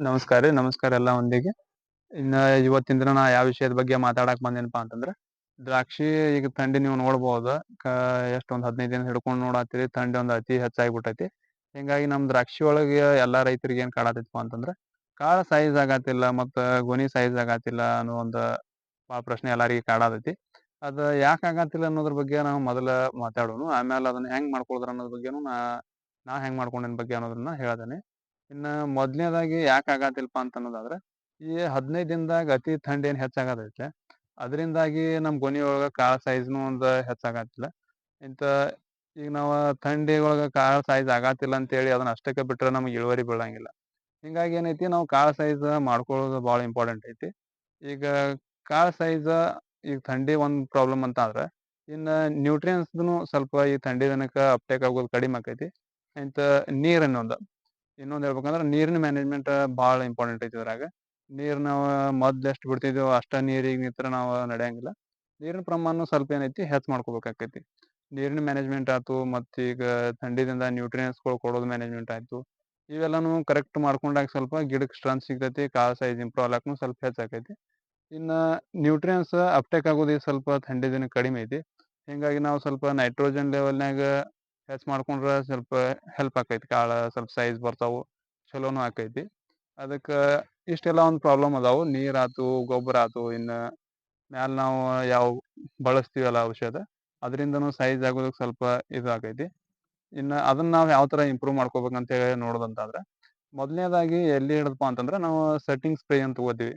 ನಮಸ್ಕಾರ ರೀ, ನಮಸ್ಕಾರ ಎಲ್ಲ ಒಂದಿಗೆ. ಇನ್ನ ಇವತ್ತಿನ ದಿನ ನಾ ಯಾವ ವಿಷಯದ ಬಗ್ಗೆ ಮಾತಾಡಕ್ ಬಂದೇನಪ್ಪ ಅಂತಂದ್ರ, ದ್ರಾಕ್ಷಿ ಈಗ ಥಂಡಿ ನೀವು ನೋಡ್ಬೋದು ಎಷ್ಟ್ ಒಂದ್ ಹದಿನೈದು ದಿನ ಹಿಡ್ಕೊಂಡು ನೋಡಾತ್ತೀರಿ, ಥಂಡಿ ಒಂದ್ ಅತಿ ಹೆಚ್ಚಾಗ್ಬಿಟ್ಟೈತಿ. ಹಿಂಗಾಗಿ ನಮ್ ದ್ರಾಕ್ಷಿ ಒಳಗೆ ಎಲ್ಲಾ ರೈತರಿಗೆ ಏನ್ ಕಾಡತ್ತಿತ್ತು ಅಂತಂದ್ರ, ಕಾಳ ಸೈಜ್ ಆಗತ್ತಿಲ್ಲ ಮತ್ತ ಗೊನಿ ಸೈಜ್ ಆಗತ್ತಿಲ್ಲ ಅನ್ನೋ ಒಂದು ಬಾಳ ಪ್ರಶ್ನೆ ಎಲ್ಲಾರಿಗೂ ಕಾಡತೈತಿ. ಅದ ಯಾಕೆ ಆಗತ್ತಿಲ್ಲ ಅನ್ನೋದ್ರ ಬಗ್ಗೆ ನಾವು ಮೊದಲ ಮಾತಾಡೋನು ಆಮೇಲೆ ಅದನ್ನ ಹೆಂಗ್ ಮಾಡ್ಕೊಳೋದ್ರ ಅನ್ನೋದ್ರ ಬಗ್ಗೆನು ನಾ ನಾ ಹೆಂಗ್ ಮಾಡ್ಕೊಂಡೇನ್ ಬಗ್ಗೆ ಅನ್ನೋದನ್ನ ಹೇಳ್ತೇನೆ. ಇನ್ನ ಮೊದ್ಲನೇದಾಗಿ ಯಾಕ ಆಗತಿಲ್ಪ ಅಂತ ಅನ್ನೋದಾದ್ರೆ ಈ ಹದಿನೈದು ದಿನದಾಗ ಅತಿ ಥಂಡಿ ಏನ್ ಹೆಚ್ಚಾಗತೈತೆ ಅದರಿಂದಾಗಿ ನಮ್ ಗೊನಿ ಒಳಗ ಕಾಳ ಸೈಜ್ನು ಒಂದ್ ಹೆಚ್ಚಾಗತಿಲ್ಲ. ಇಂತ ಈಗ ನಾವು ಥಂಡಿ ಒಳಗ ಕಾಳ ಸೈಜ್ ಅಂತ ಹೇಳಿ ಅದನ್ನ ಅಷ್ಟಕ್ಕೆ ಬಿಟ್ರೆ ನಮ್ಗೆ ಇಳುವರಿ ಬೀಳಂಗಿಲ್ಲ. ಹಿಂಗಾಗಿ ಏನೈತಿ ನಾವು ಕಾಳ ಸೈಜ್ ಮಾಡ್ಕೊಳ್ಳೋದು ಬಹಳ ಇಂಪಾರ್ಟೆಂಟ್ ಐತಿ. ಈಗ ಕಾಳ ಸೈಜ್ ಈಗ ಥಂಡಿ ಒಂದ್ ಪ್ರಾಬ್ಲಮ್ ಅಂತ ಆದ್ರ ಇನ್ನ ನ್ಯೂಟ್ರಿಯನ್ಸ್ನು ಸ್ವಲ್ಪ ಈ ಥಂಡಿ ದಿನಕ್ಕೆ ಅಪ್ಟೇಕ್ ಆಗೋದು ಕಡಿಮೆ ಆಕೈತಿ. ಇಂತ ನೀರ್ ಇನ್ನೊಂದ್ ಇನ್ನೊಂದ್ ಹೇಳ್ಬೇಕಂದ್ರೆ ನೀರಿನ ಮ್ಯಾನೇಜ್ಮೆಂಟ್ ಭಾಳ ಇಂಪಾರ್ಟೆಂಟ್ ಐತಿ ಇದ್ರಾಗ. ನೀರು ನಾವು ಮೊದ್ಲು ಎಷ್ಟು ಬಿಡ್ತಿದ್ವಿ ಅಷ್ಟ ನೀರಿಗೆ ನಿಂತ್ರ ನಾವು ನಡೆಯಂಗಿಲ್ಲ. ನೀರಿನ ಪ್ರಮಾಣ ಸ್ವಲ್ಪ ಏನೈತಿ ಹೆಚ್ಚು ಮಾಡ್ಕೋಬೇಕಾಕೈತಿ. ನೀರಿನ ಮ್ಯಾನೇಜ್ಮೆಂಟ್ ಆಯ್ತು ಮತ್ತು ಈಗ ಥಂಡಿದಿಂದ ನ್ಯೂಟ್ರಿಯನ್ಸ್ಗಳು ಕೊಡೋದು ಮ್ಯಾನೇಜ್ಮೆಂಟ್ ಆಯ್ತು. ಇವೆಲ್ಲಾನು ಕರೆಕ್ಟ್ ಮಾಡ್ಕೊಂಡಾಗ ಸ್ವಲ್ಪ ಗಿಡಕ್ಕೆ ಸ್ಟ್ರೆಂತ್ ಸಿಗ್ತೈತಿ ಕಾಳು ಸೈಜ್ ಇಂಪ್ರೂವ್ ಆಗ್ಲಕ್ನು ಸ್ವಲ್ಪ ಹೆಚ್ಚಾಕೈತಿ ಇನ್ನು ನ್ಯೂಟ್ರಿಯನ್ಸ್ ಅಪ್ಟೇಕ್ ಆಗೋದು ಸ್ವಲ್ಪ ಥಂಡಿ ದಿನ ಕಡಿಮೆ ಐತಿ. ಹೀಗಾಗಿ ನಾವು ಸ್ವಲ್ಪ ನೈಟ್ರೋಜನ್ ಲೆವೆಲ್ನಾಗ ಹೆಚ್ಚ್ ಮಾಡ್ಕೊಂಡ್ರ ಸ್ವಲ್ಪ ಹೆಲ್ಪ್ ಆಕೈತಿ, ಕಾಳ ಸ್ವಲ್ಪ ಸೈಜ್ ಬರ್ತಾವು, ಚಲೋನು ಆಕೈತಿ. ಅದಕ್ಕ ಇಷ್ಟೆಲ್ಲ ಒಂದು ಪ್ರಾಬ್ಲಮ್ ಅದಾವು. ನೀರ್ ಆತು, ಗೊಬ್ಬರ ಆತು, ಇನ್ನ ಮ್ಯಾಲ ನಾವು ಯಾವ ಬಳಸ್ತೀವಲ್ಲ ಔಷಧ, ಅದರಿಂದನೂ ಸೈಜ್ ಆಗೋದಕ್ಕೆ ಸ್ವಲ್ಪ ಇದು ಆಕೈತಿ. ಇನ್ನ ಅದನ್ನ ನಾವು ಯಾವ ತರ ಇಂಪ್ರೂವ್ ಮಾಡ್ಕೋಬೇಕು ಅಂತ ಹೇಳಿ ನೋಡೋದಂತಾದ್ರ, ಮೊದಲನೇದಾಗಿ ಎಲ್ಲಿ ಹಿಡಿದಪ್ಪ ಅಂತಂದ್ರ, ನಾವು ಸೆಟ್ಟಿಂಗ್ ಸ್ಪ್ರೇ ಅಂತ ತಗೋತೀವಿ.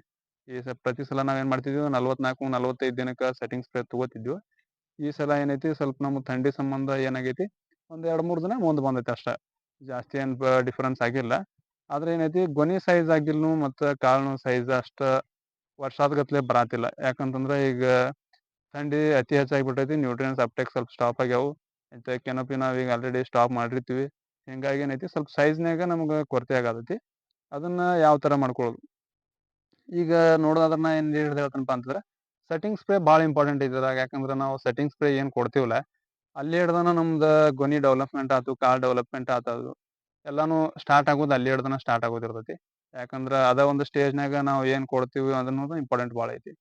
ಈ ಸ ಪ್ರತಿ ಸಲ ನಾವ್ ಏನ್ ಮಾಡ್ತಿದ್ವಿ, ನಲ್ವತ್ನಾಲ್ಕು, ನಲ್ವತ್ತೈದು ದಿನಕ್ಕೆ ಸೆಟ್ಟಿಂಗ್ ಸ್ಪ್ರೇ ತಗೋತಿದ್ವಿ. ಈ ಸಲ ಏನೈತಿ, ಸ್ವಲ್ಪ ನಮ್ಗೆ ಥಂಡಿ ಸಂಬಂಧ ಏನಾಗೈತಿ ಒಂದ್ ಎರಡು ಮೂರು ದಿನ ಮುಂದೆ ಬಂದೈತಿ ಅಷ್ಟೇ. ಜಾಸ್ತಿ ಏನ್ ಡಿಫ್ರೆನ್ಸ್ ಆಗಿಲ್ಲ. ಆದ್ರೆ ಏನೈತಿ ಗೊನಿ ಸೈಜ್ ಆಗಿಲ್ನು ಮತ್ತು ಕಾಳು ಸೈಜ್ ಅಷ್ಟ ವರ್ಷಾದಗತ್ಲೆ ಬರಾತಿಲ್ಲ. ಯಾಕಂತಂದ್ರೆ ಈಗ ಥಂಡಿ ಅತಿ ಹೆಚ್ಚಾಗಿ ಬಿಟ್ಟೈತಿ ನ್ಯೂಟ್ರಿಯನ್ಸ್ ಅಪ್ಟೇಕ್ ಸ್ವಲ್ಪ ಸ್ಟಾಪ್ ಆಗ್ಯಾವು. ಇಂಥ ಕೆನಪಿ ನಾವು ಈಗ ಆಲ್ರೆಡಿ ಸ್ಟಾಪ್ ಮಾಡಿರ್ತೀವಿ. ಹಿಂಗಾಗಿ ಏನೈತಿ ಸ್ವಲ್ಪ ಸೈಜ್ನಾಗ ನಮ್ಗ ಕೊರತೆ ಆಗತೈತಿ. ಅದನ್ನ ಯಾವ ತರ ಮಾಡ್ಕೊಳ್ಳೋದು ಈಗ ನೋಡೋದ್ರ ನಾ ಏನ್ ಹೇಳ್ತಾನಪ್ಪ ಅಂತಂದ್ರ ಸೆಟ್ಟಿಂಗ್ ಸ್ಪ್ರೇ ಭಾಳ ಇಂಪಾರ್ಟೆಂಟ್ ಯಾಕಂದ್ರೆ ಯಾಕಂದ್ರ ನಾವು ಸೆಟ್ಟಿಂಗ್ ಸ್ಪ್ರೇ ಏನು ಕೊಡ್ತಿವಲ್ಲ ಅಲ್ಲಿ ಹಿಡ್ದನ ನಮ್ದು ಗೊನಿ ಡೆವಲಪ್ಮೆಂಟ್ ಆತು ಕಾರ್ ಡೆವಲಪ್ಮೆಂಟ್ ಆತದು ಎಲ್ಲಾನು ಸ್ಟಾರ್ಟ್ ಆಗೋದು ಅಲ್ಲಿ ಹಿಡ್ದನ ಸ್ಟಾರ್ಟ್ ಆಗೋದಿರ್ತೈತಿ ಯಾಕಂದ್ರ ಅದ ಒಂದು ಸ್ಟೇಜ್ನಾಗ ನಾವು ಏನ್ ಕೊಡ್ತೀವಿ ಅನ್ನೋದು ಇಂಪಾರ್ಟೆಂಟ್ ಭಾಳ ಐತಿ.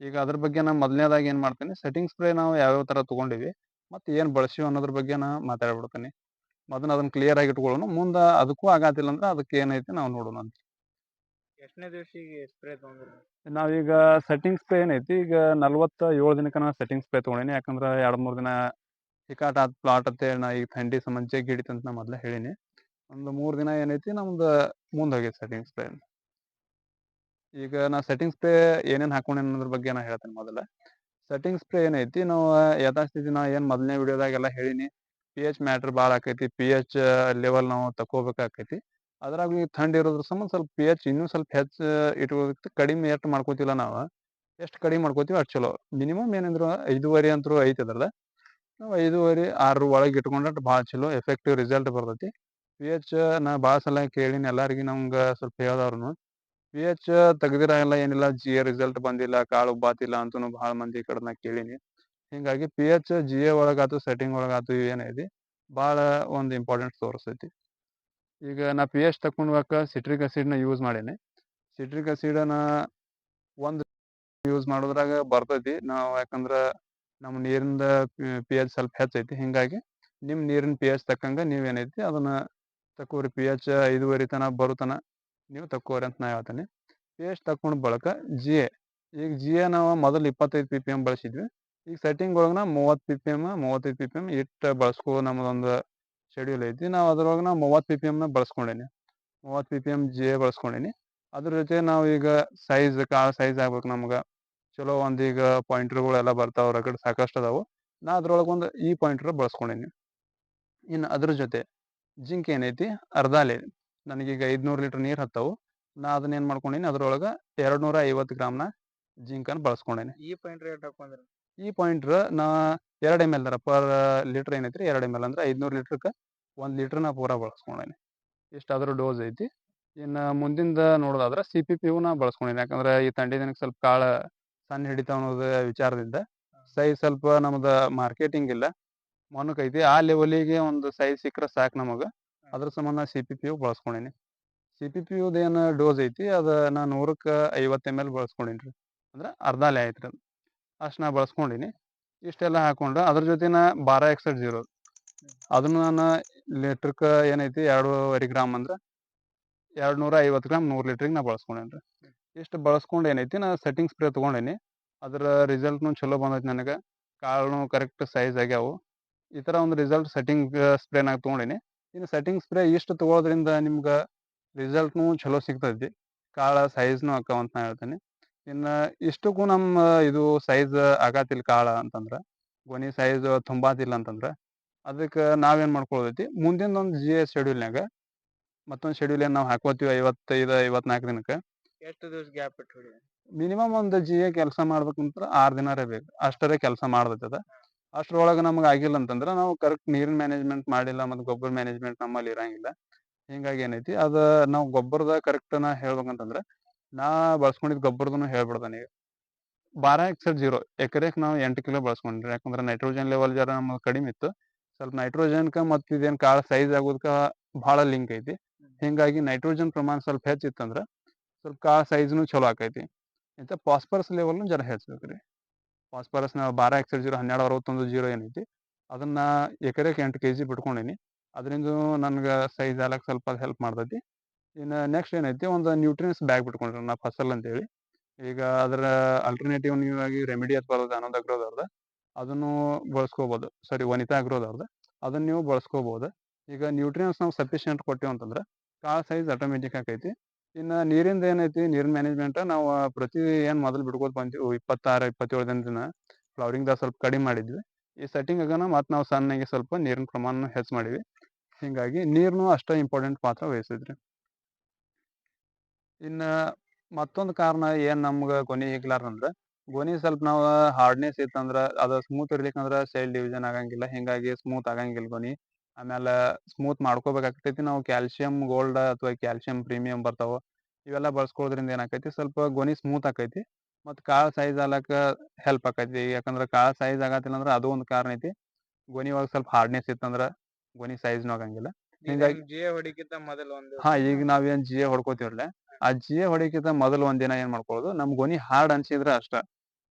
ಈಗ ಅದ್ರ ಬಗ್ಗೆ ನಾ ಮೊದಲನೇದಾಗಿ ಏನ್ ಮಾಡ್ತೀನಿ ಸೆಟ್ಟಿಂಗ್ ಸ್ಪ್ರೇ ನಾವು ಯಾವ್ಯಾವ ತರ ತಗೊಂಡಿವಿ ಮತ್ತೆ ಏನ್ ಬಳಸಿವ್ ಅನ್ನೋದ್ರ ಬಗ್ಗೆ ನಾ ಮಾತಾಡ್ಬಿಡ್ತೀನಿ. ಮೊದಲ ಅದನ್ನ ಕ್ಲಿಯರ್ ಆಗಿ ಇಟ್ಕೊಳ್ಳೋಣ ಮುಂದ ಅದಕ್ಕೂ ಆಗಾತಿಲ್ಲ ಅಂದ್ರ ಅದಕ್ಕೆ ಏನೈತಿ ನಾವು ನೋಡೋಣ ಅಂತ. ಎಷ್ಟನೇ ದಿವಸಿಗೆ ಸ್ಪ್ರೇ ನಾವೀಗ ಸೆಟ್ಟಿಂಗ್ ಸ್ಪ್ರೇ ಏನೈತಿ ಈಗ ನಲ್ವತ್ತ ಏಳು ದಿನಕ್ಕ ನಾ ಸೆಟ್ಟಿಂಗ್ ಸ್ಪ್ರೇ ತಗೊಂಡಿನಿ ಯಾಕಂದ್ರ ಎರಡು ಮೂರು ದಿನ ಹಿಕಾಟ್ ಆತ್ ಪ್ಲಾಟ್ ಅಂತೇಳಿ ನಾ ಈಗ ಥಂಡಿ ಸಂಬಂಧ ಜಗ್ಗ್ ಹಿಡಿತಂತ ನಾ ಮೊದ್ಲ ಹೇಳಿನಿ. ಒಂದು ಮೂರ್ ದಿನ ಏನೈತಿ ನಮ್ದು ಮುಂದ್ ಹೋಗೈತಿ ಸೆಟ್ಟಿಂಗ್ಸ್ ಸ್ಪ್ರೇ ಈಗ ನಾ ಸೆಟ್ಟಿಂಗ್ಸ್ ಸ್ಪ್ರೇ ಏನೇನ್ ಹಾಕೊಂಡೆ ಅನ್ನೋದ್ರ ಬಗ್ಗೆ ನಾ ಹೇಳ್ತೇನೆ ಮೊದಲ. ಸೆಟ್ಟಿಂಗ್ಸ್ ಸ್ಪ್ರೇ ಏನೈತಿ ನಾವು ಯಥಾಸ್ಥಿತಿ ನಾ ಏನ್ ಮೊದಲನೇ ವಿಡಿಯೋದಾಗೆಲ್ಲ ಹೇಳಿನಿ. ಪಿ ಎಚ್ ಮ್ಯಾಟ್ರ್ ಬಾಳ ಆಕೈತಿ. ಪಿ ಎಚ್ ಲೆವೆಲ್ ನಾವು ತಕೋಬೇಕಾಕೈತಿ ಅದ್ರಾಗ ಈ ಥಂಡಿ ಇರೋದ್ರ ಸಂಬಂಧ ಸ್ವಲ್ಪ ಪಿ ಎಚ್ ಇನ್ನೂ ಸ್ವಲ್ಪ ಹೆಚ್ಚ ಇಟ್ಕೋಬೇಕ ಕಡಿಮೆ ಎಷ್ಟು ಮಾಡ್ಕೋತಿಲ್ಲ ನಾವು. ಎಷ್ಟ್ ಕಡಿಮೆ ಮಾಡ್ಕೋತೀವಿ ಅಷ್ಟು ಚಲೋ. ಮಿನಿಮಮ್ ಏನಂದ್ರು ಐದುವರೆ ಅಂತೂ ಐತಿ ಅದ್ರಲ್ಲ ನಾವ್ ಐದೂವರೆ ಆರು ಒಳಗೆ ಇಟ್ಕೊಂಡ್ರೆ ಭಾಳ ಚಲೋ ಎಫೆಕ್ಟಿವ್ ರಿಸಲ್ಟ್ ಬರ್ತೈತಿ. ಪಿ ಎಚ್ ನಾ ಭಾಳ ಸಲ ಕೇಳಿನಿ ಎಲ್ಲರಿಗೆ ನಮ್ಗೆ ಸ್ವಲ್ಪ ಹೇಳ್ದವ್ರು ಪಿ ಎಚ್ ತೆಗ್ದಿರಾಗಿಲ್ಲ, ಏನಿಲ್ಲ ಜಿ ಎ ರಿಸಲ್ಟ್ ಬಂದಿಲ್ಲ, ಕಾಳು ಬಾತಿಲ್ಲ ಅಂತನು ಭಾಳ ಮಂದಿ ಕಡೆ ನಾ ಕೇಳೀನಿ. ಹಿಂಗಾಗಿ ಪಿ ಎಚ್ ಜಿ ಎ ಒಳಗಾತು ಸೆಟ್ಟಿಂಗ್ ಒಳಗಾತು ಏನೈತಿ ಭಾಳ ಒಂದು ಇಂಪಾರ್ಟೆಂಟ್ ತೋರಿಸ್ತೈತಿ ಈಗ ನಾ ಪಿ ಎಚ್ ತಕೊಂಡ್ಬೇಕ ಸಿಟ್ರಿಕ್ ಆಸಿಡ್ನ ಯೂಸ್ ಮಾಡೀನಿ. ಸಿಟ್ರಿಕ್ ಒಂದು ಒಂದ್ ಯೂಸ್ ಮಾಡೋದ್ರಾಗ ಬರ್ತೈತಿ. ನಾವು ಯಾಕಂದ್ರ ನಮ್ ನೀರಿಂದ ಪಿ ಎಚ್ ಸ್ವಲ್ಪ ಹೆಚ್ಚೈತಿ. ಹಿಂಗಾಗಿ ನಿಮ್ಮ ನೀರಿನ ಪಿ ಎಚ್ ತಕ್ಕಂಗೆ ನೀವೇನೈತಿ ಅದನ್ನ ತಕೋರಿ ಪಿ ಎಚ್ ಐದುವರೆ ತನ ಬರುತನ ನೀವು ತಕ್ಕೋರಿ ಅಂತ ನಾ ಹೇಳ್ತೇನೆ. ಪಿ ಎಚ್ ತಕ್ಕೊಂಡು ಬಳಕ ಜಿ ಎ ಈಗ ಜಿ ಎ ನಾವು ಮೊದಲು ಇಪ್ಪತ್ತೈದು ಪಿ ಪಿ ಎಂ ಬಳಸಿದ್ವಿ. ಈಗ ಸೆಟ್ಟಿಂಗ್ ಒಳಗೆ ನಾವು ಮೂವತ್ತು ಪಿ ಪಿ ಎಂ ಮೂವತ್ತೈದು ಪಿ ಪಿ ಎಂ ಇಟ್ಟು ಬಳಸ್ಕೋ ನಮ್ಮದೊಂದು ಶೆಡ್ಯೂಲ್ ಐತಿ. ನಾವು ಅದ್ರೊಳಗೆ ನಾವು ಮೂವತ್ತು ಪಿ ಪಿ ಎಮ್ನ ಬಳಸ್ಕೊಂಡೇನಿ. ಮೂವತ್ತು P P M G A ಬಳಸ್ಕೊಂಡೇನಿ. ಅದ್ರ ಜೊತೆ ನಾವು ಈಗ ಸೈಜ್ ಕಾಳು ಸೈಜ್ ಆಗ್ಬೇಕು ನಮ್ಗ. ಚಲೋ ಒಂದ್ ಈಗ ಪಾಯಿಂಟ್ರ್ಗಳು ಎಲ್ಲಾ ಬರ್ತಾವ ರಗಡ್ ಸಾಕಷ್ಟು ಅದಾವು. ನಾ ಅದ್ರೊಳಗೊಂದು ಈ ಪಾಯಿಂಟರ್ ಬಳಸ್ಕೊಂಡೀನಿ. ಇನ್ನು ಅದ್ರ ಜೊತೆ ಜಿಂಕ್ ಏನೈತಿ? ಅರ್ಧ ಲೀ ನನಗೀಗ ಐದ್ನೂರ್ ಲೀಟರ್ ನೀರು ಹತ್ತವು. ನಾ ಅದನ್ನ ಏನು ಮಾಡ್ಕೊಂಡೀನಿ? ಅದ್ರೊಳಗೆ ಎರಡು ನೂರ ಐವತ್ತು ಗ್ರಾಮ್ನ ಜಿಂಕನ್ನು ಬಳಸ್ಕೊಂಡೇನಿ. ಈ ಪಾಯಿಂಟ್ ರೇಟ್ ಹಾಕೊಂಡ್ರಿ ಈ ಪಾಯಿಂಟ್ರ್ ನಾ ಎರಡು ಎಂ ಎಲ್ ದರ ಪರ್ ಲೀಟರ್ ಏನೈತ್ರಿ? ಎರಡ್ ಎಂ ಎಲ್ ಅಂದ್ರೆ ಐದುನೂರು ಲೀಟ್ರಕ್ಕೆ ಒಂದು ಲೀಟರ್ ನಾ ಪೂರಾ ಬಳಸ್ಕೊಂಡೇನಿ. ಇಷ್ಟ ಅದ್ರ ಡೋಸ್ ಐತಿ. ಇನ್ನ ಮುಂದಿಂದ ನೋಡೋದಾದ್ರೆ ಸಿ ಪಿ ಪಿ ನಾ ಬಳಸ್ಕೊಂಡೇನಿ. ಯಾಕಂದ್ರೆ ಈ ಥಂಡಿ ದಿನಕ್ಕೆ ಸ್ವಲ್ಪ ಕಾಳ ಸಣ್ಣ ಹಿಡಿತಾವ ಅನ್ನೋದ ವಿಚಾರದಿಂದ ಸೈಜ್ ಸ್ವಲ್ಪ ನಮ್ದು ಮಾರ್ಕೆಟಿಂಗ್ ಇಲ್ಲ. ಮೊನಕ್ ಐತಿ ಆ ಲೆವೆಲಿಗೆ ಒಂದು ಸೈಜ್ ಸಿಕ್ಕರೆ ಸಾಕು ನಮಗ. ಅದ್ರ ಸಂಬಂಧ ಸಿ ಪಿ ಪಿ ಬಳಸ್ಕೊಂಡೇನಿ. ಸಿ ಪಿ ಪಿ ಏನು ಡೋಸ್ ಐತಿ ಅದು ನಾ ನೂರಕ್ಕೆ ಐವತ್ತು ಎಂ ಎಲ್ ಬಳಸ್ಕೊಂಡೀನಿ ರೀ ಅಂದ್ರೆ ಅರ್ಧ ಲೆ ಐತ್ರಿ ಅದು. ಅಷ್ಟು ನಾ ಬಳಸ್ಕೊಂಡೀನಿ. ಇಷ್ಟೆಲ್ಲ ಹಾಕೊಂಡು ಅದ್ರ ಜೊತೆನ ಬಾರ ಎಕ್ಸೆಟ್ ಜೀರೋ ಅದನ್ನು ನಾನು ಲೀಟ್ರಕ್ಕೆ ಏನೈತಿ ಎರಡೂವರೆ ಗ್ರಾಮ್ ಅಂದ್ರೆ ಎರಡು ನೂರ ಐವತ್ತು ಗ್ರಾಮ್ ನೂರು ಲೀಟ್ರಿಗೆ ನಾ ಬಳಸ್ಕೊಂಡೇನಿ ರೀ ಇಷ್ಟು ಬಳಸ್ಕೊಂಡು ಏನೈತಿ, ನಾ ಸೆಟ್ಟಿಂಗ್ ಸ್ಪ್ರೇ ತೊಗೊಂಡೇನಿ. ಅದರ ರಿಸಲ್ಟ್ನು ಚಲೋ ಬಂದೈತಿ ನನಗೆ. ಕಾಳು ಕರೆಕ್ಟ್ ಸೈಜ್ ಆಗ್ಯಾವು. ಈ ಥರ ಒಂದು ರಿಸಲ್ಟ್ ಸೆಟ್ಟಿಂಗ್ ಸ್ಪ್ರೇನಾಗ ತೊಗೊಂಡೇನಿ. ಇನ್ನು ಸೆಟ್ಟಿಂಗ್ ಸ್ಪ್ರೇ ಇಷ್ಟು ತೊಗೊಳೋದ್ರಿಂದ ನಿಮ್ಗೆ ರಿಸಲ್ಟ್ನು ಚಲೋ ಸಿಗ್ತೈತಿ. ಕಾಳ ಸೈಜ್ನು ಆಕ್ಕಾವ ಅಂತ ನಾ ಹೇಳ್ತೇನೆ. ಇನ್ನು ಇಷ್ಟಕ್ಕೂ ನಮ್ಮ ಇದು ಸೈಜ್ ಆಗತ್ತಿಲ್ಲ ಕಾಳ ಅಂತಂದ್ರೆ ಗೊನಿ ಸೈಜ್ ತುಂಬಾತಿಲ್ಲ ಅಂತಂದ್ರೆ, ಅದಕ್ಕೆ ನಾವೇನು ಮಾಡ್ಕೊಳ್ಳೋದೈತಿ ಮುಂದಿನ ಒಂದು ಜಿ ಎಸ್ ಶೆಡ್ಯೂಲ್ನಾಗ ಮತ್ತೊಂದು ಶೆಡ್ಯೂಲ್ ಏನು ನಾವು ಹಾಕೋತೀವಿ ಐವತ್ತೈದು ಐವತ್ನಾಲ್ಕು ದಿನಕ್ಕೆ. ಎಷ್ಟು ದಿವಸ ಗ್ಯಾಪ್ ಇಟ್ಟು ಹೊಡಿ? ಮಿನಿಮಮ್ ಒಂದು ಜಿ ಎ ಕೆಲಸ ಮಾಡ್ಬೇಕಂದ್ರೆ ಆರು ದಿನರೇ ಬೇಕು. ಅಷ್ಟರೇ ಕೆಲಸ ಮಾಡ್ದೈತೆ ಅದ ಅಷ್ಟ್ರೊಳಗೆ ನಮ್ಗೆ ಆಗಿಲ್ಲ ಅಂತಂದ್ರೆ ನಾವು ಕರೆಕ್ಟ್ ನೀರಿನ ಮ್ಯಾನೇಜ್ಮೆಂಟ್ ಮಾಡಿಲ್ಲ ಮತ್ತು ಗೊಬ್ಬರ ಮ್ಯಾನೇಜ್ಮೆಂಟ್ ನಮ್ಮಲ್ಲಿ ಇರಂಗಿಲ್ಲ. ಹಿಂಗಾಗಿ ಏನೈತಿ ಅದ ನಾವು ಗೊಬ್ಬರದ ಕರೆಕ್ಟ್ ನಾ ಹೇಳ್ಬೇಕಂತಂದ್ರೆ ನಾ ಬಳಸ್ಕೊಂಡಿದ್ ಗೊಬ್ಬರದನು ಹೇಳ್ಬಿಡ್ತಾನೆ ಈಗ. ಬಾರ ಎಕ್ಸೆಟ್ ಜೀರೋ ಎಕರೆಕ್ ನಾವು ಎಂಟು ಕಿಲೋ ಬಳಸ್ಕೊಂಡ್ರಿ ಯಾಕಂದ್ರೆ ನೈಟ್ರೋಜನ್ ಲೆವೆಲ್ ಜರ ನಮ್ಗೆ ಕಡಿಮೆ ಇತ್ತು. ಸ್ವಲ್ಪ ನೈಟ್ರೋಜನ್ಕ ಮತ್ತು ಇದೇನು ಕಾಳು ಸೈಜ್ ಆಗೋದಕ್ಕೆ ಭಾಳ ಲಿಂಕ್ ಐತಿ. ಹಿಂಗಾಗಿ ನೈಟ್ರೋಜನ್ ಪ್ರಮಾಣ ಸ್ವಲ್ಪ ಹೆಚ್ಚಿತ್ತಂದ್ರೆ ಸ್ವಲ್ಪ ಕಾ ಸೈಜ್ನು ಚಲೋ ಆಕೈತಿ. ಇಂಥ ಪಾಸ್ಪರಸ್ ಲೆವೆಲ್ನು ಜರ ಹೆಚ್ಚಬೇಕು ರೀ ಪಾಸ್ಪರಸ್ನ ಬಾರ ಎಕ್ಸೆಲ್ ಜೀರೋ ಹನ್ನೆರಡು ಅರವತ್ತೊಂದು ಜೀರೋ ಏನೈತಿ, ಅದನ್ನು ಎಕರೆಗೆ ಎಂಟು ಕೆ ಜಿ ಬಿಟ್ಕೊಂಡೀನಿ. ಅದರಿಂದ ನನಗೆ ಸೈಜ್ ಆಗಕ್ಕೆ ಸ್ವಲ್ಪ ಹೆಲ್ಪ್ ಮಾಡ್ತೈತಿ. ಇನ್ನು ನೆಕ್ಸ್ಟ್ ಏನೈತಿ, ಒಂದು ನ್ಯೂಟ್ರಿಯನ್ಸ್ ಬ್ಯಾಗ್ ಬಿಟ್ಕೊಂಡ್ರಿ ನಾ ಫಸಲ್ ಅಂತೇಳಿ. ಈಗ ಅದರ ಅಲ್ಟರ್ನೇಟಿವ್ ನೀವು ಆಗಿ ರೆಮಿಡಿ ಅಂತ ಬರೋದು ಅನ್ನೋದು ಅಗ್ರೋದವ್ರದ್ದು ಅದನ್ನು ಬಳಸ್ಕೋಬೋದು. ಸಾರಿ ವನಿತಾ ಅಗ್ರೋದವ್ರದ್ದು ಅದನ್ನು ನೀವು ಬಳಸ್ಕೋಬೋದು. ಈಗ ನ್ಯೂಟ್ರಿಯನ್ಸ್ ನಾವು ಸಫಿಷಿಯೆಂಟ್ ಕೊಟ್ಟಿವಿ ಅಂತಂದ್ರೆ ಕಾಳು ಸೈಜ್ ಆಟೋಮೆಟಿಕ್ ಆಕೈತಿ. ಇನ್ನು ನೀರಿಂದ ಏನೈತಿ, ನೀರಿನ ಮ್ಯಾನೇಜ್ಮೆಂಟ್ ನಾವು ಪ್ರತಿ ಏನು ಮೊದಲು ಬಿಡ್ಕೋತ ಬಂದಿವಿ, ಇಪ್ಪತ್ತಾರು, ಇಪ್ಪತ್ತೇಳು ದಿನ ಫ್ಲವರಿಂಗ್ದಾಗ ಸ್ವಲ್ಪ ಕಡಿಮೆ ಮಾಡಿದ್ವಿ. ಈ ಸೆಟ್ಟಿಂಗ್ ಆಗನ ಮತ್ತು ನಾವು ಸಣ್ಣಗೆ ಸ್ವಲ್ಪ ನೀರಿನ ಪ್ರಮಾಣ ಹೆಚ್ಚು ಮಾಡಿವಿ ಹಿಂಗಾಗಿ ನೀರ್ನು ಅಷ್ಟೇ ಇಂಪಾರ್ಟೆಂಟ್ ಪಾತ್ರ ವಹಿಸಿದ್ರಿ. ಇನ್ನು ಮತ್ತೊಂದು ಕಾರಣ ಏನು ನಮ್ಗೆ ಗೊನಿ ಹಿಗ್ಲಾರ್ದಂದ್ರೆ ಗೊನಿ ಸ್ವಲ್ಪ ನಾವು ಹಾರ್ಡ್ನೆಸ್ ಇತ್ತಂದ್ರ ಅದು ಸ್ಮೂತ್ ಇರ್ಲಿಕ್ಕಂದ್ರೆ ಸೈಡ್ ಡಿವಿಷನ್ ಆಗಂಗಿಲ್ಲ, ಹಿಂಗಾಗಿ ಸ್ಮೂತ್ ಆಗಂಗಿಲ್ಲ ಗೊನಿ ಆಮೇಲೆ ಸ್ಮೂತ್ ಮಾಡ್ಕೋಬೇಕಾಗ್ತೈತಿ. ನಾವು ಕ್ಯಾಲ್ಸಿಯಂ ಗೋಲ್ಡ್ ಅಥವಾ ಕ್ಯಾಲ್ಸಿಯಂ ಪ್ರೀಮಿಯಂ ಬರ್ತಾವ ಇವೆಲ್ಲ ಬಳಸ್ಕೊಳ್ಳೋದ್ರಿಂದ ಏನಾಕೈತಿ? ಸ್ವಲ್ಪ ಗೊನಿ ಸ್ಮೂತ್ ಆಕೈತಿ ಮತ್ತು ಕಾಳು ಸೈಜ್ ಆಗ್ಲಕ್ಕ ಹೆಲ್ಪ್ ಆಕೈತಿ. ಯಾಕಂದ್ರೆ ಕಾಳು ಸೈಜ್ ಆಗತ್ತಿಲ್ಲ ಅಂದ್ರೆ ಅದು ಒಂದು ಕಾರಣ ಐತಿ. ಗೊನಿ ಒಳಗೆ ಸ್ವಲ್ಪ ಹಾರ್ಡ್ನೆಸ್ ಇತ್ತಂದ್ರೆ ಗೊನಿ ಸೈಜ್ನು ಆಗಂಗಿಲ್ಲ ಹಿಂಗಾಗಿ- ಜಿ ಹೊಡಿಕಿತ ಮೊದಲು ಒಂದು ಹಾ ಈಗ ನಾವೇನ್ ಜಿಎ ಎ ಹೊಡ್ಕೋತೀವಲ್ಲ ಆ ಜಿ ಎ ಹೊಡಿಕಿಂತ ಮೊದಲು ಒಂದಿನ ಏನ್ ಮಾಡ್ಕೊಳ್ಳೋದು ನಮ್ ಗೊನಿ ಹಾರ್ಡ್ ಅನ್ಸಿದ್ರೆ ಅಷ್ಟ.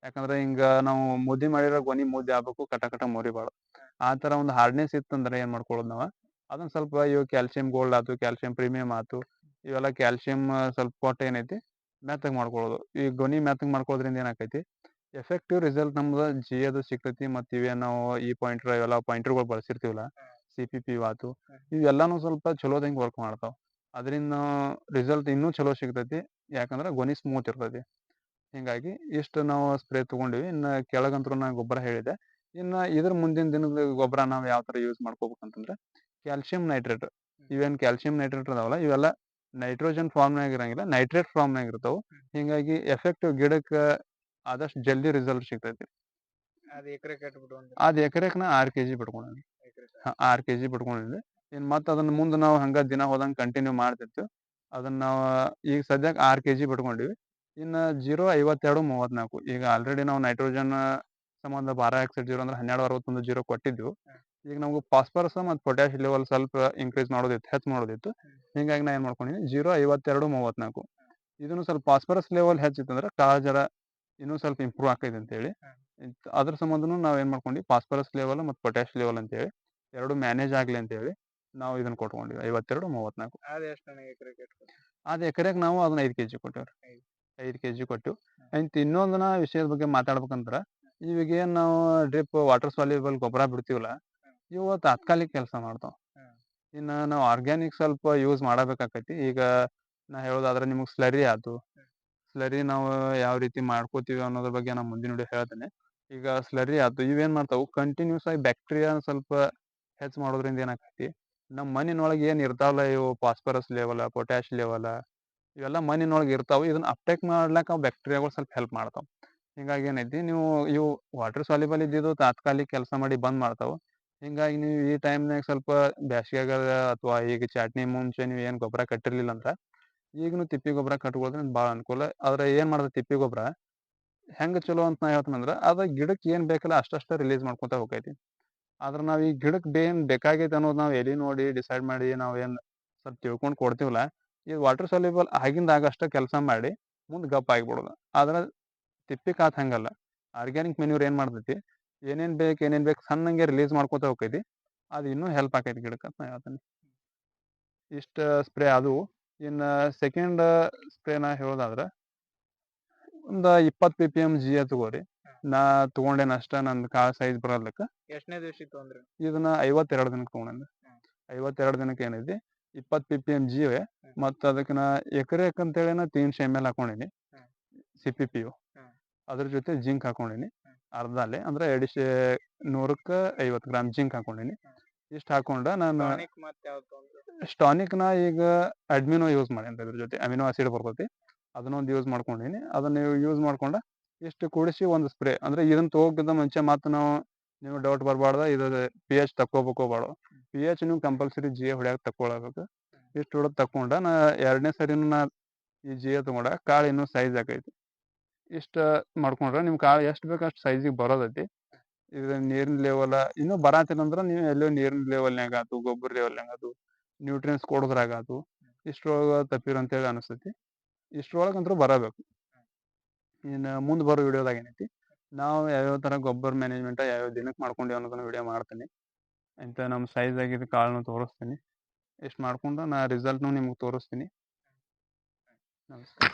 ಯಾಕಂದ್ರೆ ಹಿಂಗ ನಾವು ಮುದ್ದಿ ಮಾಡಿರೋ ಗೊನಿ ಮುದ್ದೆ ಆಗ್ಬೇಕು ಕಟ ಕಟ ಮುರಿಬಾರ್ದು ಆ ಥರ ಒಂದು ಹಾರ್ಡ್ನೆಸ್ ಇತ್ತಂದ್ರೆ ಏನು ಮಾಡ್ಕೊಳ್ಳೋದು ನಾವು? ಅದನ್ನ ಸ್ವಲ್ಪ ಇವು ಕ್ಯಾಲ್ಸಿಯಂ ಗೋಲ್ಡ್ ಆಯ್ತು ಕ್ಯಾಲ್ಸಿಯಂ ಪ್ರೀಮಿಯಂ ಆಯ್ತು ಇವೆಲ್ಲ ಕ್ಯಾಲ್ಸಿಯಂ ಸ್ವಲ್ಪ ಕೊಟ್ಟ ಏನೈತಿ? ಮೆತ್ತಗ್ ಮಾಡ್ಕೊಳ್ಳೋದು ಈ ಗೊನಿ ಮೆತ್ತಗ್ ಮಾಡ್ಕೊಳ್ಳೋದ್ರಿಂದ ಏನಾಕೈತಿ? ಎಫೆಕ್ಟಿವ್ ರಿಸಲ್ಟ್ ನಮ್ದು ಜಿ ಅದು ಸಿಗ್ತೈತಿ ಮತ್ತು ಇವೇ ನಾವು ಈ ಪಾಯಿಂಟರ್ ಇವೆಲ್ಲ ಪಾಯಿಂಟರ್ಗಳು ಬಳಸಿರ್ತೀವಲ್ಲ ಸಿ ಪಿ ಪಿ ಆತು ಇವೆಲ್ಲನೂ ಸ್ವಲ್ಪ ಚಲೋದಂಗೆ ವರ್ಕ್ ಮಾಡ್ತಾವ. ಅದರಿಂದ ರಿಸಲ್ಟ್ ಇನ್ನೂ ಚಲೋ ಸಿಗ್ತೈತಿ ಯಾಕಂದ್ರೆ ಗೊನಿ ಸ್ಮೂತ್ ಇರ್ತೈತಿ. ಹಿಂಗಾಗಿ ಇಷ್ಟು ನಾವು ಸ್ಪ್ರೇ ತಗೊಂಡಿವಿ. ಇನ್ನು ಕೆಳಗಂತೂ ನಾನು ಗೊಬ್ಬರ ಹೇಳಿದೆ. ಇನ್ನು ಇದ್ರ ಮುಂದಿನ ದಿನದ ಗೊಬ್ಬರ ನಾವು ಯಾವ ತರ ಯೂಸ್ ಮಾಡ್ಕೋಬೇಕಂತಂದ್ರೆ ಕ್ಯಾಲ್ಸಿಯಂ ನೈಟ್ರೇಟ್ ಇವೇನ್ ಕ್ಯಾಲ್ಸಿಯಂ ನೈಟ್ರೇಟ್ ಅದಾವಲ್ಲ ಇವೆಲ್ಲ ನೈಟ್ರೋಜನ್ ಫಾರ್ಮ್ನಾಗ ಇರಂಗಿಲ್ಲ ನೈಟ್ರೇಟ್ ಫಾರ್ಮ್ನಾಗ ಇರ್ತಾವ. ಹಿಂಗಾಗಿ ಎಫೆಕ್ಟಿವ್ ಗಿಡಕ್ಕೆ ಆದಷ್ಟು ಜಲ್ದಿ ರಿಸಲ್ಟ್ ಸಿಗ್ತೈತಿ. ಅದು ಎಕರೆಕ್ ನಾ ಆರು ಕೆ ಜಿ ಕೆಜಿ ಎಕರೆ ಆರು ಕೆ ಜಿ ಬಿಟ್ಕೊಂಡಿದ್ದೆ ಇನ್ನು ಮತ್ತೆ ಅದನ್ನ ಮುಂದೆ ನಾವು ಹಂಗ ದಿನ ಹೋದಂಗೆ ಕಂಟಿನ್ಯೂ ಮಾಡ್ತಿತ್ತು ಅದನ್ನ ನಾವು ಈಗ ಸದ್ಯಕ್ಕೆ ಆರ್ ಕೆಜಿ ಬಿಟ್ಕೊಂಡಿವಿ. ಇನ್ನ ಜೀರೋ ಐವತ್ತೆರಡು ಮೂವತ್ನಾಲ್ಕು ಈಗ ಆಲ್ರೆಡಿ ನಾವು ನೈಟ್ರೋಜನ್ ಸಂಬಂಧ ಬಾರ ಆಕ್ಸೈಡ್ ಜೀರೋ ಅಂದ್ರೆ ಹನ್ನೆರಡು ಅರವತ್ತೊಂದು ಜೀರೋ ಕೊಟ್ಟಿದ್ವು. ಈಗ ನಮ್ಗೆ ಫಾಸ್ಫರಸ್ ಮತ್ತು ಪೊಟ್ಯಾಶ್ ಲೆವೆಲ್ ಸ್ವಲ್ಪ ಇನ್ಕ್ರೀಸ್ ಮಾಡೋದಿತ್ತು ಹೆಚ್ಚು ಮಾಡೋದಿತ್ತು. ಹಿಂಗಾಗಿ ನಾ ಏನು ಮಾಡ್ಕೊಂಡಿದ್ದೀನಿ ಜೀರೋ ಐವತ್ತೆರಡು ಮೂವತ್ನಾಲ್ಕು ಇದನ್ನು ಸ್ವಲ್ಪ ಫಾಸ್ಫರಸ್ ಲೆವೆಲ್ ಹೆಚ್ಚಿತ್ತಂದ್ರೆ ಕಾಳ ಜರ ಇನ್ನೂ ಸ್ವಲ್ಪ ಇಂಪ್ರೂವ್ ಆಕೈತೆ ಅಂತೇಳಿ. ಹೇಳಿ ಅದ್ರ ಸಂಬಂಧನೂ ನಾವು ಏನು ಮಾಡ್ಕೊಂಡ್ವಿ ಫಾಸ್ಫರಸ್ ಲೆವೆಲ್ ಮತ್ತು ಪೊಟ್ಯಾಶ್ ಲೆವೆಲ್ ಅಂತೇಳಿ ಎರಡು ಮ್ಯಾನೇಜ್ ಆಗಲಿ ಅಂತೇಳಿ ನಾವು ಇದನ್ನ ಕೊಟ್ಕೊಂಡಿವಿ ಐವತ್ತೆರಡು ಮೂವತ್ನಾಲ್ಕು ಅದು ಎಕರೆಗೆ ನಾವು ಅದನ್ನ ಐದು ಕೆ ಜಿ ಕೊಟ್ಟೇವ್ರಿ. ಐದು. ಕೆಜಿ ಕೆ ಜಿ ಕೊಟ್ಟು ಅಂತ ಇನ್ನೊಂದನ ವಿಷಯದ ಬಗ್ಗೆ ಮಾತಾಡ್ಬೇಕಂದ್ರ ಇವಾಗ ಏನ್ ನಾವು ಡ್ರಿಪ್ ವಾಟರ್ ಸಾಲ್ಯುಬಲ್ ಗೊಬ್ಬರ ಬಿಡ್ತೀವಲ್ಲ ಇವು ತಾತ್ಕಾಲಿಕ ಕೆಲಸ ಮಾಡ್ತಾವ. ಇನ್ನ ನಾವು ಆರ್ಗ್ಯಾನಿಕ್ ಸ್ವಲ್ಪ ಯೂಸ್ ಮಾಡಬೇಕಾಕೈತಿ. ಈಗ ನಾ ಹೇಳೋದಾದ್ರೆ ನಿಮಗೆ ಸ್ಲರಿ ಆತು ಸ್ಲರಿ ನಾವು ಯಾವ ರೀತಿ ಮಾಡ್ಕೋತೀವಿ ಅನ್ನೋದ್ರ ಬಗ್ಗೆ ನಾನು ಮುಂದಿನ ವಿಡಿಯೋ ಹೇಳ್ತೇನೆ. ಈಗ ಸ್ಲರಿ ಆತು ಇವೇನ್ ಮಾಡ್ತಾವು? ಕಂಟಿನ್ಯೂಸ್ ಆಗಿ ಬ್ಯಾಕ್ಟೀರಿಯಾ ಸ್ವಲ್ಪ ಹೆಚ್ಚು ಮಾಡೋದ್ರಿಂದ ಏನಾಕೈತಿ? ನಮ್ಮ ಮಣ್ಣಿನೊಳಗೆ ಏನು ಇರ್ತಾವಲ್ಲ ಇವು ಫಾಸ್ಫರಸ್ ಲೆವೆಲ್ ಪೊಟ್ಯಾಶ್ ಲೆವೆಲ್ ಇವೆಲ್ಲ ಮಣ್ಣಿನೊಳಗೆ ಇರ್ತಾವ. ಇದನ್ನ ಅಪ್ಟೇಕ್ ಮಾಡ್ಲಾಕ ಬ್ಯಾಕ್ಟೀರಿಯಾಗಳು ಸ್ವಲ್ಪ ಹೆಲ್ಪ್ ಮಾಡ್ತಾವ. ಹಿಂಗಾಗಿ ಏನೈತಿ, ನೀವು ಇವು ವಾಟರ್ ಸಾಲಿಬಲ್ ಇದ್ದಿದ್ದು ತಾತ್ಕಾಲಿಕ ಕೆಲಸ ಮಾಡಿ ಬಂದ್ ಮಾಡ್ತಾವ. ಹಿಂಗಾಗಿ ನೀವು ಈ ಟೈಮ್ನಾಗ ಸ್ವಲ್ಪ ಬ್ಯಾಸ್ಗ್ಯಾಗ ಅಥವಾ ಈಗ ಚಾಟ್ನಿ ಮುಂಚೆ ನೀವು ಏನು ಗೊಬ್ಬರ ಕಟ್ಟಿರ್ಲಿಲ್ಲ ಅಂದ್ರೆ ಈಗನು ತಿಪ್ಪಿ ಗೊಬ್ಬರ ಕಟ್ಕೊಳ್ಳೋದ್ರಿಂದ ಭಾಳ ಅನುಕೂಲ. ಆದ್ರೆ ಏನು ಮಾಡ್ತದೆ ತಿಪ್ಪಿ ಗೊಬ್ಬರ ಹೆಂಗೆ ಚಲೋ ಅಂತ ನಾ ಹೇಳ್ತೀನಂದ್ರೆ ಅದು ಗಿಡಕ್ಕೆ ಏನು ಬೇಕಲ್ಲ ಅಷ್ಟಷ್ಟ ರಿಲೀಸ್ ಮಾಡ್ಕೊತ ಹೋಗೈತಿ. ಆದ್ರೆ ನಾವು ಈ ಗಿಡಕ್ಕೆ ಬೇನ್ ಬೇಕಾಗೈತೆ ಅನ್ನೋದು ನಾವು ಎಲ್ಲಿ ನೋಡಿ ಡಿಸೈಡ್ ಮಾಡಿ ನಾವು ಏನು ಸ್ವಲ್ಪ ತಿಳ್ಕೊಂಡು ಕೊಡ್ತೀವಲ್ಲ, ಈ ವಾಟರ್ ಸಾಲಿಬಲ್ ಆಗಿಂದಾಗ ಅಷ್ಟೇ ಕೆಲಸ ಮಾಡಿ ಮುಂದೆ ಗಪ್ ಆಗಿಬಿಡೋದು. ಆದ್ರೆ ತಿಪ್ಪಿ ಕಾತ್ ಹಂಗಲ್ಲ. ಆರ್ಗ್ಯಾನಿಕ್ ಮೆನ್ಯೂರ್ ಏನು ಮಾಡ್ತೈತಿ ಏನೇನು ಬೇಕು ಏನೇನು ಬೇಕು ಸಣ್ಣಂಗೆ ರಿಲೀಸ್ ಮಾಡ್ಕೊತ ಹೋಗ್ತೈತಿ ಅದು ಇನ್ನೂ ಹೆಲ್ಪ್ ಆಕೈತಿ ಗಿಡಕ್ಕೆ ಅಂತ ನಾ ಹೇಳ್ತೀನಿ. ಇಷ್ಟು ಸ್ಪ್ರೇ ಅದು. ಇನ್ನು ಸೆಕೆಂಡ್ ಸ್ಪ್ರೇನ ಹೇಳೋದಾದ್ರೆ ಒಂದು ಇಪ್ಪತ್ತು ಪಿ ಪಿ ಎಂ ಜಿ ತಗೋರಿ. ನಾ ತಗೊಂಡೇನ ಅಷ್ಟ ನಂದು ಕಾಳು ಸೈಜ್ ಬರೋದಕ್ಕೆ ಎಷ್ಟನೇ ದಿವಸಕ್ಕೆ ಅಂದ್ರೆ ಇದನ್ನ ಐವತ್ತೆರಡು ದಿನಕ್ಕೆ ತಗೊಂಡೆ. ಐವತ್ತೆರಡು ದಿನಕ್ಕೆ ಏನೈತಿ ಇಪ್ಪತ್ತು ಪಿ ಪಿ ಎಂ ಜಿ ಮತ್ತ ಮತ್ತು ಅದಕ್ಕೆ ನಾ ಎಕರೆಕ್ ಅಂತೇಳಿ ನಾ ತೀನ್ಶೆ M L ಹಾಕೊಂಡಿನಿ. C P P U. ಅದ್ರ ಜೊತೆ ಜಿಂಕ್ ಹಾಕೊಂಡಿನಿ. ಅರ್ಧ ಅಲ್ಲಿ ಅಂದ್ರೆ ಎಡಿಶೆ ನೂರಕ್ಕೆ ಐವತ್ತು ಗ್ರಾಮ್ ಜಿಂಕ್ ಹಾಕೊಂಡಿನಿ. ಇಷ್ಟು ಹಾಕೊಂಡ ನಾನು ಸ್ಟಾನಿಕ್ನ ಯಾವ್ದು ತೊಗೊಂಡ್ರಿ? ಸ್ಟಾನಿಕ್ನ ಈಗ ಅಡ್ಮಿನೋ ಯೂಸ್ ಮಾಡೇನಿ ಅದ್ರ ಜೊತೆ ಅಮಿನೋ ಆಸಿಡ್ ಬರ್ತೈತಿ. ಅದನ್ನೊಂದು ಯೂಸ್ ಮಾಡ್ಕೊಂಡಿನಿ. ಅದನ್ನ ಯೂಸ್ ಮಾಡ್ಕೊಂಡ ಇಷ್ಟು ಕೂಡಿಸಿ ಒಂದು ಸ್ಪ್ರೇ ಅಂದ್ರೆ ಇದನ್ನ ತಗೋಕ್ಕಿಂತ ಮುಂಚೆ ಮಾತು ನಾವು ನೀವು ಡೌಟ್ ಬರಬಾರ್ದ ಇದು ಪಿ ಎಚ್ ತಕ್ಕೋಬೇಕೋ ಬೇಡ ಪಿ ಎಚ್ ನೀವು ಕಂಪಲ್ಸರಿ ಜಿ ಎ ಹೊಡ್ಯಾಕ ತಕ್ಕೊಳಬೇಕು. ಇಷ್ಟು ಹೊಡೆದು ತಕೊಂಡ ನಾ ಎರಡನೇ ಸರಿನೂ ನಾ ಈ ಜಿ ಎ ತಗೊಂಡ ಕಾಳು ಇನ್ನೂ ಸೈಜ್ ಆಕೈತಿ ಇಷ್ಟು ಮಾಡ್ಕೊಂಡ್ರೆ ನಿಮ್ಮ ಕಾಳು ಎಷ್ಟು ಬೇಕು ಅಷ್ಟು ಸೈಜಿಗೆ ಬರೋದೈತಿ. ಇದು ನೀರಿನ ಲೆವೆಲ ಇನ್ನೂ ಬರಾತಿಲ್ಲ ನೀವು ಎಲ್ಲೋ ನೀರಿನ ಲೆವೆಲ್ನಾಗ ಆತು ಗೊಬ್ಬರ ಲೆವೆಲ್ನಾಗ ಆತು ನ್ಯೂಟ್ರಿಯನ್ಸ್ ಕೊಡೋದ್ರಾಗ ಆತು ಇಷ್ಟರೊಳಗೆ ತಪ್ಪಿರು ಅಂತೇಳಿ ಅನಿಸ್ತೈತಿ. ಇಷ್ಟ್ರೊಳಗೆ ಅಂತೂ ಬರಬೇಕು. ಇನ್ನು ಮುಂದೆ ಬರೋ ವಿಡಿಯೋದಾಗ ಏನೈತಿ, ನಾವು ಯಾವ್ಯಾವ ಥರ ಗೊಬ್ಬರ ಮ್ಯಾನೇಜ್ಮೆಂಟ್ ಯಾವ್ಯಾವ ದಿನಕ್ಕೆ ಮಾಡ್ಕೊಂಡು ಅನ್ನೋದನ್ನ ವಿಡಿಯೋ ಮಾಡ್ತೀನಿ. ಇಂಥ ನಮ್ಮ ಸೈಜ್ ಆಗಿದ್ದ ಕಾಳನ್ನು ತೋರಿಸ್ತೀನಿ. ಇಷ್ಟು ಮಾಡ್ಕೊಂಡು ನಾ ರಿಸಲ್ಟ್ನು ನಿಮ್ಗೆ ತೋರಿಸ್ತೀನಿ. ನಮಸ್ಕಾರ.